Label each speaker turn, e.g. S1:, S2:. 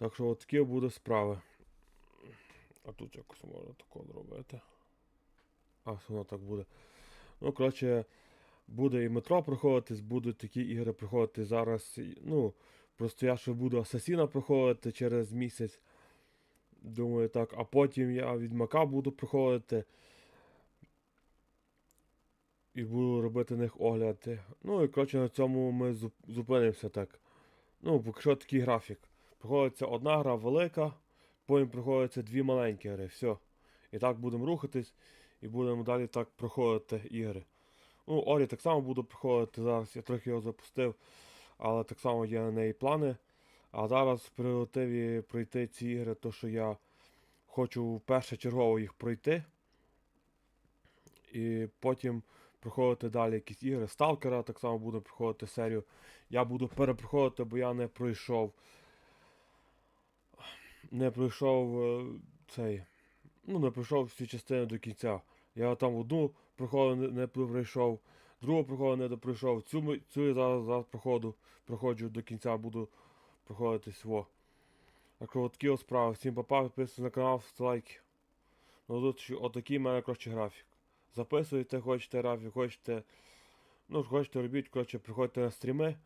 S1: Так що от такі будуть справи. А тут якось можна тако зробити. А, воно так буде. Ну, коротше, буде і метро проходитись, будуть такі ігри проходити зараз. Ну, просто я ще буду Асасіна проходити через місяць. Думаю, так, а потім я Відьмака буду проходити. І буду робити них огляди. Ну і коротше на цьому ми зупинимося так. Ну, поки що такий графік. Проходиться одна гра велика, потім проходиться дві маленькі гри. Все. І так будемо рухатись, і будемо далі так проходити ігри. Ну, Орі так само буду проходити зараз, я трохи його запустив, але так само є на неї плани. А зараз в пріоритеті пройти ці ігри, то що я хочу вперше чергово їх пройти. І потім проходити далі якісь ігри. Сталкера так само буду проходити серію. Я буду перепроходити, бо я не пройшов. Не пройшов е, цей. Ну, не пройшов всі частини до кінця. Я там одну проходу не, пройшов, другу проходу не пройшов. Цю, цю я зараз, зараз проходу, проходжу до кінця, буду проходити сво. Так що такі справи. Всім папа, підписуйтесь на канал, ставте лайки. Ну тут отакий в мене коротше графік. Записуйте, хочете графік, хочете. Ну, хочете робіть, коротше, приходьте на стріми.